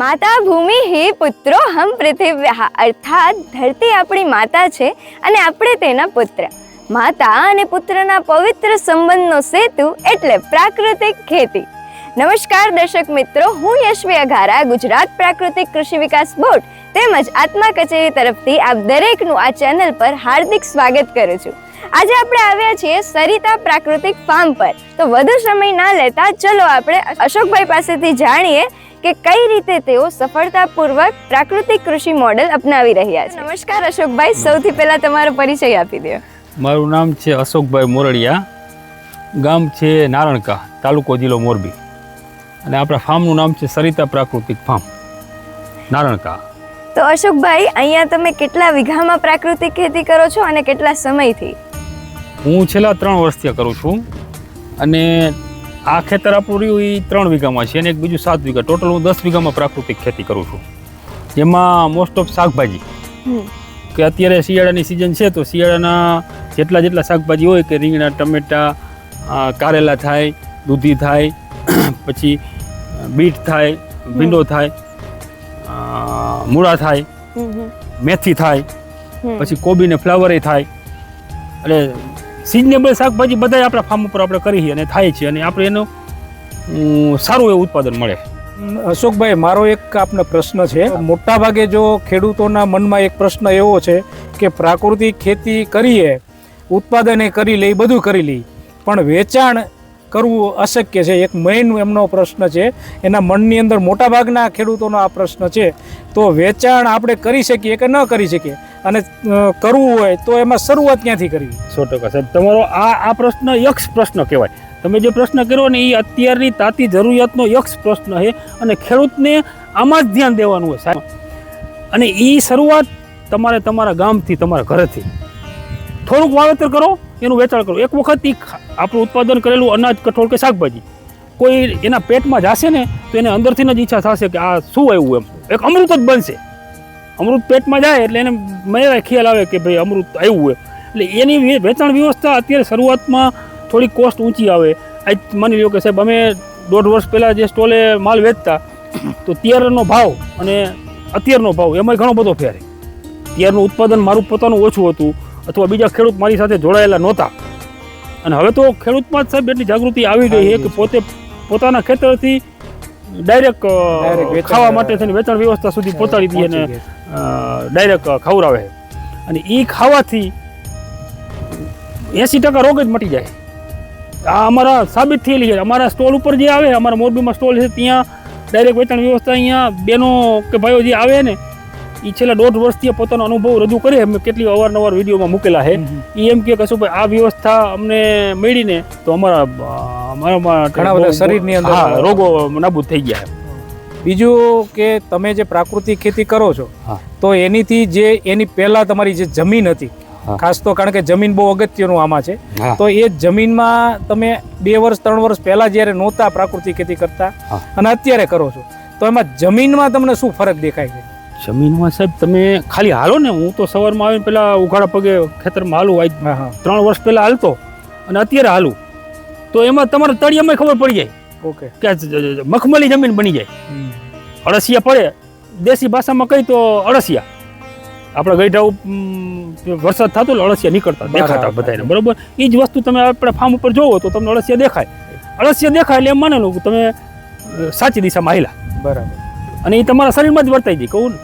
માતા ભૂમિ હે પુત્રો હમ પૃથિવ્યા, અર્થાત ધરતી આપણી માતા છે અને આપણે તેના પુત્ર. માતા અને પુત્રના પવિત્ર સંબંધનો સેતુ એટલે પ્રાકૃતિક ખેતી. નમસ્કાર દર્શક મિત્રો, હું યશવી અઘારા, ગુજરાત પ્રાકૃતિક કૃષિ વિકાસ બોર્ડ તેમજ આત્મા કચેરી તરફથી આપ દરેકનું આ ચેનલ પર હાર્દિક સ્વાગત કરું છું. આજે આપણે આવ્યા છીએ સરિતા પ્રાકૃતિક ફાર્મ પર. તો વધુ સમય ના લેતા ચલો આપણે અશોકભાઈ પાસેથી જાણીએ કે કઈ રીતે તેઓ સફળતાપૂર્વક પ્રાકૃતિક કૃષિ મોડેલ અપનાવી રહ્યા છે? નમસ્કાર અશોકભાઈ સૌથી પહેલા તમારો પરિચય આપી દો મારું નામ છે અશોકભાઈ મોરડિયા. ગામ છે નારણકા તાલુકો જિલ્લો મોરબી. અને આપણા ફાર્મનું નામ છે સરિતા પ્રાકૃતિક ફાર્મ નારણકા. તો અશોકભાઈ અહીંયા તમે કેટલા વીઘામાં પ્રાકૃતિક ખેતી કરો છો અને કેટલા સમયથી? હું છેલ્લા ત્રણ વર્ષથી કરું છું. અને આ ખેતર આપણું રહ્યું એ ત્રણ વીઘામાં છે અને એક બીજું સાત વીઘા. ટોટલ હું દસ વીઘામાં પ્રાકૃતિક ખેતી કરું છું. જેમાં મોસ્ટ ઓફ શાકભાજી. કે અત્યારે શિયાળાની સિઝન છે તો શિયાળાના જેટલા જેટલા શાકભાજી હોય કે રીંગણા ટમેટા કારેલા થાય દૂધી થાય પછી બીટ થાય ભીંડો થાય મૂળા થાય મેથી થાય પછી કોબીને ફ્લાવરે થાય. એટલે સિઝનેબલ શાકભાજી બધા આપણા ફાર્મ ઉપર આપણે કરીએ અને થાય છે અને આપણે એનું સારું એવું ઉત્પાદન મળે. અશોકભાઈ, મારો એક આપને પ્રશ્ન છે. મોટા ભાગે જો ખેડૂતોના મનમાં એક પ્રશ્ન એવો છે કે પ્રાકૃતિક ખેતી કરીએ, ઉત્પાદન એ કરી લઈ બધું કરી લઈ પણ વેચાણ કરવું અશક્ય છે. એક મેઇન એમનો પ્રશ્ન છે. એના મનની અંદર મોટા ભાગના ખેડૂતોનો આ પ્રશ્ન છે. તો વેચાણ આપણે કરી શકીએ કે ન કરી શકીએ? અને કરવું હોય તો એમાં શરૂઆત ક્યાંથી કરવી? સો ટકા. સાહેબ, તમારો આ આ પ્રશ્ન યક્ષ પ્રશ્ન કહેવાય. તમે જે પ્રશ્ન કર્યો ને એ અત્યારની તાતી જરૂરિયાતનો યક્ષ પ્રશ્ન છે અને ખેડૂતને આમાં જ ધ્યાન દેવાનું હોય સાહેબ. અને એ શરૂઆત તમારે તમારા ગામથી, તમારા ઘરેથી. થોડુંક વાવેતર કરો એનું વેચાણ કરો. એક વખત એ આપણું ઉત્પાદન કરેલું અનાજ, કઠોળ કે શાકભાજી, કોઈ એના પેટમાં જશે ને, તો એને અંદરથી જ ઈચ્છા થશે કે આ શું આવ્યું એમ. એક અમૃત જ બનશે. અમૃત પેટમાં જાય એટલે એને મને ખ્યાલ આવે કે ભાઈ અમૃત આવ્યું એમ. એટલે એની વેચાણ વ્યવસ્થા અત્યારે શરૂઆતમાં થોડી કોસ્ટ ઊંચી આવે. આજ માની લો કે સાહેબ, અમે દોઢ વર્ષ પહેલાં જે સ્ટોલે માલ વેચતા, તો ત્યારનો ભાવ અને અત્યારનો ભાવ એમાં ઘણો બધો ફેર. ત્યારનું ઉત્પાદન મારું પોતાનું ઓછું હતું. અથવા બીજા ખેડૂત મારી સાથે જોડાયેલા નહોતા. અને હવે તો ખેડૂતમાં જ સાહેબ એટલી જાગૃતિ આવી ગઈ છે કે પોતે પોતાના ખેતરથી ડાયરેક્ટ ખાવા માટે થઈને વેચાણ વ્યવસ્થા સુધી પહોંચાડી દઈએ અને ડાયરેક્ટ ખવડાવે છે. અને એ ખાવાથી એંસી ટકા રોગ જ મટી જાય. આ અમારા સાબિત થયેલી છે. અમારા સ્ટોલ ઉપર જે આવે અમારા મોરબીમાં સ્ટોલ છે ત્યાં ડાયરેક્ટ વેચાણ વ્યવસ્થા અહીંયા બેનો કે ભાઈઓ જે આવે ને એ છેલ્લા દોઢ વર્ષથી પોતાનો અનુભવ રજૂ કરે અમે કેટલી અવારનવાર વિડીયોમાં મૂકેલા છે. એ એમ કે કશું ભાઈ આ વ્યવસ્થા અમને મળીને તો અમારા ઘણા બધા શરીરની અંદર- રોગો નાબૂદ થઈ ગયા. બીજું કે તમે જે પ્રાકૃતિક ખેતી કરો છો તો એનીથી જે એની પહેલાં તમારી જે જમીન હતી ખાસ તો કારણ કે જમીન બહુ અગત્યનું આમાં છે તો એ જમીનમાં તમે બે વર્ષ ત્રણ વર્ષ પહેલા જ્યારે નહોતા પ્રાકૃતિક ખેતી કરતા અને અત્યારે કરો છો તો એમાં જમીનમાં તમને શું ફરક દેખાય છે? જમીનમાં સાહેબ તમે ખાલી હાલો ને હું તો સવારમાં આવીને પેલા ઉઘાડા પગે ખેતરમાં હાલું આજ ત્રણ વર્ષ પહેલા હાલતો અને અત્યારે હાલું. તો એમાં તમારે તળિયામાં ખબર પડી જાય ઓકે કે મખમલી જમીન બની જાય. અળસિયા પડે. દેશી ભાષામાં કહી તો અળસિયા. આપણે ગઈઢા વરસાદ થતો એટલે અળસિયા નીકળતા દેખાતા. બધાને બરોબર? એ જ વસ્તુ તમે આપણે ફાર્મ ઉપર જોવો તો તમને અળસિયા દેખાય. અળસિયા દેખાય એટલે એમ માને લો તમે સાચી દિશામાં આવેલા બરાબર. અને એ તમારા શરીરમાં જ વર્તાઈ જાય કહું ને.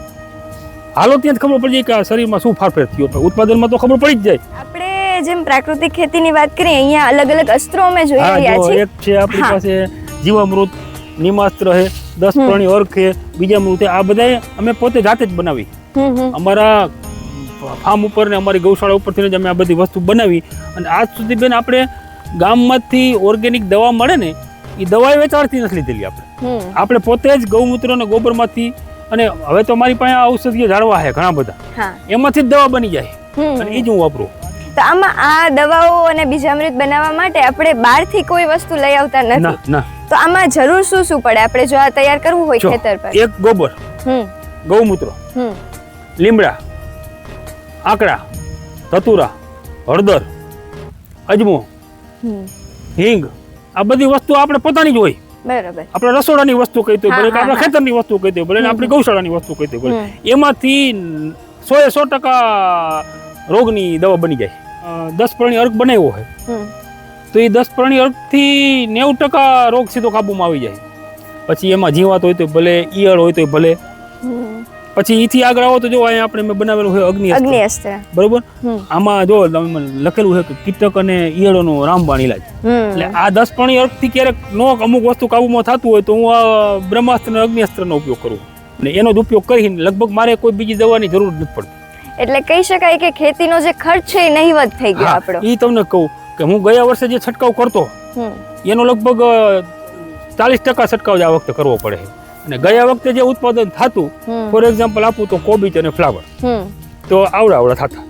હાલો ત્યાં ખબર પડી જાય કે શરીરમાં શું ફારફેર થયો પણ ઉત્પાદનમાં તો ખબર પડી જ જાય. આપણે જેમ પ્રાકૃતિક ખેતીની વાત કરીએ અહીંયા અલગ અલગ અસ્ત્રો અમે જોઈ રહ્યા છીએ. એક છે આપણી પાસે જીવામૃત નિમાસ્ત્ર છે દસ પ્રાણી અર્ક છે બીજા મૃત આ બધાય અમે પોતે જાતે જ બનાવી. અમારા ફાર્મ ઉપર ને અમારી ગૌશાળા ઉપરથી જ અમે આ બધી વસ્તુ બનાવી. અને આજ સુધી બેન આપણે ગામમાંથી ઓર્ગેનિક દવા મળે ને એ દવા વેચાણથી નથી લીધેલી આપણે. આપણે પોતે જ ગૌમૂત્ર અને ગોબરમાંથી અને હવે તો મારી પાસે આ ઔષધીય ઝાડવા છે ઘણા બધા. એમાંથી જ દવા બની જાય. અને એ જ હું વાપરું. તો આમાં આ દવાઓ અને બીજામૃત બનાવવા માટે આપણે બહારથી કોઈ વસ્તુ લઈ આવતા નથી. ના તો આમાં જરૂર શું શું પડે? આપણે જો આ તૈયાર કરવું હોય ખેતર પર. એક ગોબર. હમ. ગૌમૂત્ર. હમ. લીમડા. આકડા. ધતુરા. હળદર. અજમો. હમ. હિંગ. આ બધી વસ્તુ આપણે પોતાની જ હોય. બરાબર. આપણે રસોડાની વસ્તુ કહી દઈએ ભલે હા, ખેતરની વસ્તુ કહી દઈએ ભલે આપણે આપણી ગૌશાળાની વસ્તુ કહી દઈએ ભલે. એમાંથી સો એ સો ટકા રોગની દવા બની જાય. દસ પ્રાણી અર્ક બનાવ્યો હોય તો એ દસ પ્રાણી અર્કથી નેવું ટકા રોગ સીધો કાબુમાં આવી જાય. પછી એમાં જીવાત હોય તો ભલે ઈયળ હોય તો ભલે. પછી એથી આગળ આવો તો જો અહીંયા આપણે મેં બનાવેલું હોય અગ્નિ. અગ્નિ અસ્ત્ર બરોબર? આમાં જો તમે લખેલું છે કે કીટક અને ઈયળોનો રામબાણ ઇલાજ એટલે આ દસ પાણી અર્થથી ક્યારેક નો અમુક વસ્તુ કાબુમાં થતું હોય તો હું આ બ્રહ્માસ્ત્ર અને અગ્નિઅસ્ત્રનો ઉપયોગ કરું અને એનો જ ઉપયોગ કરીને લગભગ મારે કોઈ બીજી દવાની જરૂર નથી પડતી. એટલે કહી શકાય કે ખેતીનો જે ખર્ચ છે એ નહીવત થઈ ગયો આપણો. એ તમને કહું કે હું ગયા વર્ષે જે છંટકાવ કરતો એનો લગભગ ચાલીસ ટકા છંટકાવ જ આ વખતે કરવો પડે છે. અને ગયા વખતે જે ઉત્પાદન થતું ફોર એક્ઝામ્પલ આપું તો કોબીજ અને ફ્લાવર. તો આવડા આવડા થતા.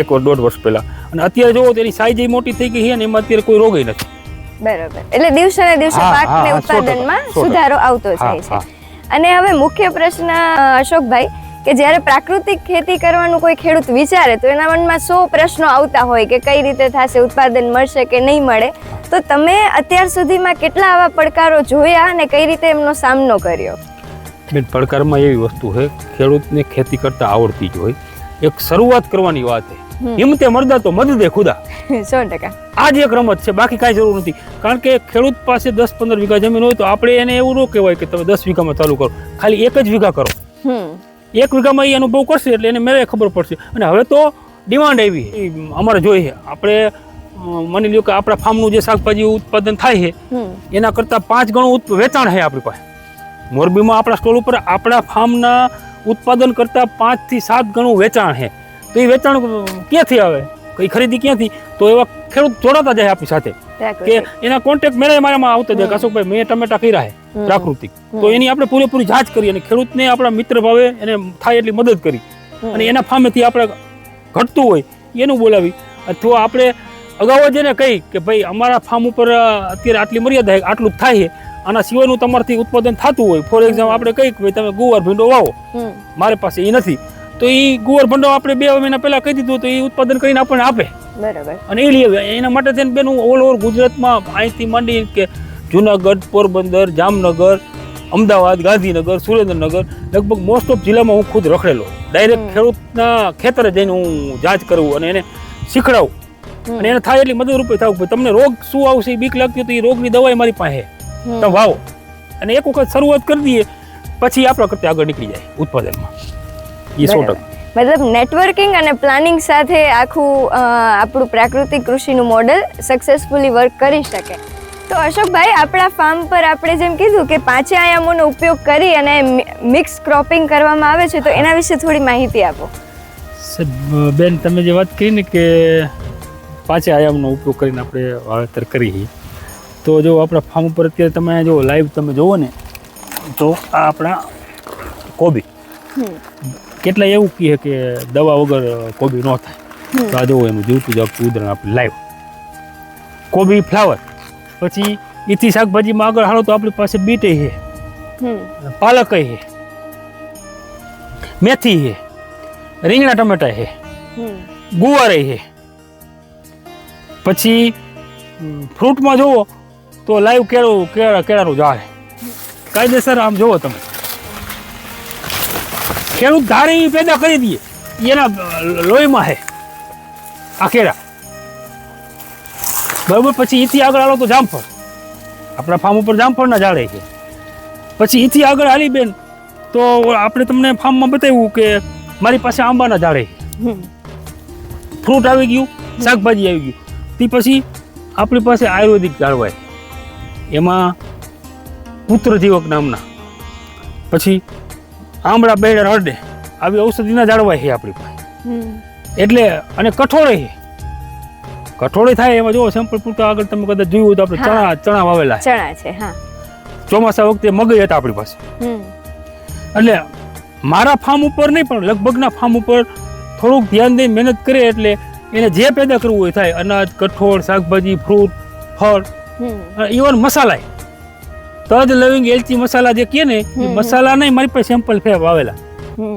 એક વર્ષ દોઢ વર્ષ પહેલા. અને અત્યારે જોવો તેની સાઈઝ મોટી થઈ ગઈ છે અને એમાં અત્યારે કોઈ રોગ નથી. બરાબર. એટલે દિવસે ને દિવસે પાકને ઉત્પાદનમાં સુધારો આવતો જાય છે. અને હવે મુખ્ય પ્રશ્ન અશોકભાઈ કે જ્યારે પ્રાકૃતિક ખેતી કરવાનું કોઈ ખેડૂત વિચારે તો એના મનમાં સો પ્રશ્નો આવતા હોય કે કઈ રીતે થશે ઉત્પાદન મળશે કે નહીં મળે. તો તમે અત્યાર સુધીમાં કેટલા આવા પડકારો જોયા અને કઈ રીતે એમનો સામનો કર્યો? બેન પડકારમાં એવી વસ્તુ છે ખેડૂતને ખેતી કરતા આવડતી જ હોય. એક શરૂઆત કરવાની વાત છે. હિંમતે મરદા તો મદદે ખુદા. સો ટકા. આ જ એક રમત છે બાકી કાંઈ જરૂર નથી. કારણ કે ખેડૂત પાસે દસ પંદર વીઘા જમીન હોય તો આપણે એને એવું ન કહેવાય કે તમે દસ વીઘામાં ચાલુ કરો. ખાલી એક જ વીઘા કરો. એક વીઘામાં એ અનુભવ કરશે એટલે એને મેળે ખબર પડશે. અને હવે તો ડિમાન્ડ આવી અમારે જોઈએ. આપણે માની લ્યો કે આપણા ફાર્મનું જે શાકભાજી ઉત્પાદન થાય છે એના કરતાં પાંચ ગણું વેચાણ છે આપણી પાસે. મોરબીમાં આપણા સ્ટોલ ઉપર આપણા ફાર્મના ઉત્પાદન કરતાં પાંચથી સાત ગણું વેચાણ છે. તો એ વેચાણ ક્યાંથી આવે? કઈ ખરીદી ક્યાંથી? તો એવા ખેડૂત જોડાતા જાય આપણી સાથે. કે એના કોન્ટેક્ટ મેળે મારામાં આવતા જાય કશુકભાઈ મેં ટમેટા કર્યા છે પ્રાકૃતિક. તો એની આપણે પૂરેપૂરી જાંચ કરી અને ખેડૂતને આપણા મિત્ર ભાવે એને થાય એટલી મદદ કરી. અને એના ફાર્મેથી આપણે ઘટતું હોય એનું બોલાવી. અથવા આપણે અગાઉ જ એને કહી કે ભાઈ અમારા ફાર્મ ઉપર અત્યારે આટલી મર્યાદા આટલું જ થાય છે. આના સિવાયનું તમારથી ઉત્પાદન થતું હોય. ફોર એક્ઝામ્પલ આપણે કહી કે ભાઈ તમે ગુવાર ભીંડો વાવો. મારી પાસે એ નથી. તો એ ગુવાર ભંડો આપણે બે મહિના પહેલા કહી દીધું તો એ ઉત્પાદન કરીને આપણને આપે. બરોબર. અને એ લઈ એના માટે થઈને બેન હું ઓલ ઓવર ગુજરાતમાં અહીંથી માંડી કે જુનાગઢ પોરબંદર જામનગર અમદાવાદ ગાંધીનગર સુરેન્દ્રનગર લગભગ મોસ્ટ ઓફ જિલ્લામાં હું ખુદ રખડેલો. ડાયરેક્ટ ખેડૂતના ખેતરે જઈને હું જાંચ કરવું અને એને શીખડાવું. અને એને થાય એટલી મદદરૂપ થવું પડે. તમને રોગ શું આવશે બીક લાગતી તો એ રોગની દવાઈ મારી પાસે. તમે વાવો. અને એક વખત શરૂઆત કરી દઈએ પછી આપણા કરતા આગળ નીકળી જાય ઉત્પાદનમાં. એ સો ટકા મતલબ નેટવર્કિંગ અને પ્લાનિંગ સાથે આખું આપણું પ્રાકૃતિક કૃષિનું મોડેલ સક્સેસફુલી વર્ક કરી શકે. તો અશોકભાઈ આપણા ફાર્મ પર આપણે જેમ કીધું કે પાંચે આયામોનો ઉપયોગ કરી અને મિક્સ ક્રોપિંગ કરવામાં આવે છે તો એના વિશે થોડી માહિતી આપો. બેન તમે જે વાત કરી ને કે પાંચે આયામનો ઉપયોગ કરીને આપણે વાવેતર કરી તો જો આપણા ફાર્મ ઉપર અત્યારે તમે જો લાઈવ તમે જોવો ને તો આ આપણા કોબી. હમ. કેટલા એવું કહે કે દવા વગર કોબી ન થાય. તો આ જોવો એનું જીવતું જાગતું ઉદાહરણ આપણે લાઈવ કોબી ફ્લાવર પછી ઈથી શાકભાજીમાં આગળ હાલો તો આપણી પાસે બીટ છે હમ. પાલક છે મેથી છે રીંગણા ટમેટા છે હમ. ગુવારે છે પછી ફ્રૂટમાં જુઓ તો લાઈવ કેળું કેળા કેળાનું ઝાડ. છે. કાયદેસર આમ જુઓ તમે. ખેડૂત ધારે પેદા કરી દઈએ એના લોહીમાં છે આ કેળા. બરાબર પછી ઈથી આગળ આવો તો જામફળ. આપણા ફાર્મ ઉપર જામફળના ઝાડે છે. પછી ઈથી આગળ હાલી બેન તો આપણે તમને ફાર્મમાં બતાવ્યું કે મારી પાસે આંબાના ઝાડે ફ્રૂટ આવી ગયું શાકભાજી આવી ગયું. તે પછી આપણી પાસે આયુર્વેદિક જાળવાય એમાં પુત્ર જીવક નામના. પછી આમળા બેડા હરડે આવી ઔષધિના ઝાડવાય છે આપણી પાસે. એટલે અને કઠોળે છે. કઠોળે થાય એમાં જો સેમ્પલ પૂરતા આગળ તમે કદાચ જોયું તો આપણે ચણા ચણા વાવેલા ચણા છે હા. ચોમાસા વખતે મગજ હતા આપણી પાસે. એટલે મારા ફાર્મ ઉપર નહીં પણ લગભગના ફાર્મ ઉપર થોડુંક ધ્યાન દઈ મહેનત કરે એટલે એને જે પેદા કરવું હોય થાય. અનાજ કઠોળ શાકભાજી ફ્રૂટ ફળ ઇવન મસાલા. તજ લવિંગ એલચી મસાલા જે કહે ને એ મસાલા નહીં મારી પાસે સેમ્પલ ફે આવેલા.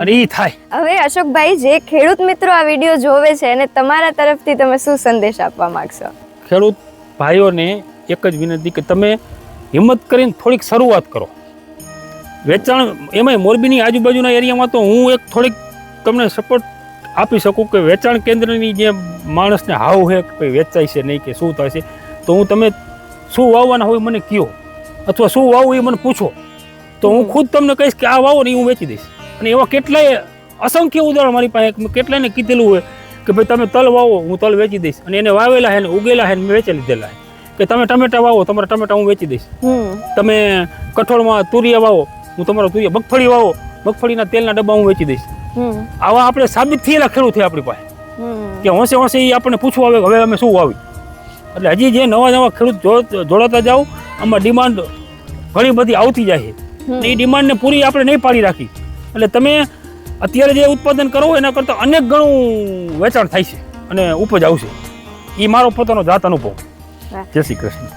અને એ થાય. હવે અશોકભાઈ જે ખેડૂત મિત્રો આ વીડિયો જોવે છે અને તમારા તરફથી તમે શું સંદેશ આપવા માંગશો? ખેડૂત ભાઈઓને એક જ વિનંતી કે તમે હિંમત કરીને થોડીક શરૂઆત કરો. વેચાણ એમાંય મોરબીની આજુબાજુના એરિયામાં તો હું એક થોડીક તમને સપોર્ટ આપી શકું કે વેચાણ કેન્દ્રની જે માણસને હાવ હે કે ભાઈ વેચાય છે નહીં કે શું થાય છે તો હું તમે શું વાવવાના હોય મને કહો. અથવા શું વાવું એ મને પૂછો. તો હું ખુદ તમને કહીશ કે આ વાવો ને હું વેચી દઈશ. અને એવા કેટલાય અસંખ્ય ઉદાહરણ મારી પાસે કેટલાયને કીધેલું હોય કે ભાઈ તમે તલ વાવો હું તલ વેચી દઈશ. અને એને વાવેલા છે ને ઉગેલા હે ને મેં વેચી લીધેલા હે. કે તમે ટમેટા વાવો તમારા ટમેટા હું વેચી દઈશ. તમે કઠોળમાં તુરિયા વાવો હું તમારો તુરિયા મગફળી વાવો મગફળીના તેલના ડબ્બા હું વેચી દઈશ. આવા આપણે સાબિત થયેલા ખેડૂત છે આપણી પાસે. કે હોંશે હોંશે એ આપણને પૂછવું આવે કે હવે અમે શું વાવી. એટલે હજી જે નવા નવા ખેડૂત જોડાતા જાઓ આમાં ડિમાન્ડ ઘણી બધી આવતી જાય છે. એ ડિમાન્ડને પૂરી આપણે નહીં પાડી રાખી. એટલે તમે અત્યારે જે ઉત્પાદન કરો એના કરતાં અનેક ગણું વેચાણ થાય છે અને ઉપજ આવશે. એ મારો પોતાનો જાત અનુભવ. જય શ્રી કૃષ્ણ.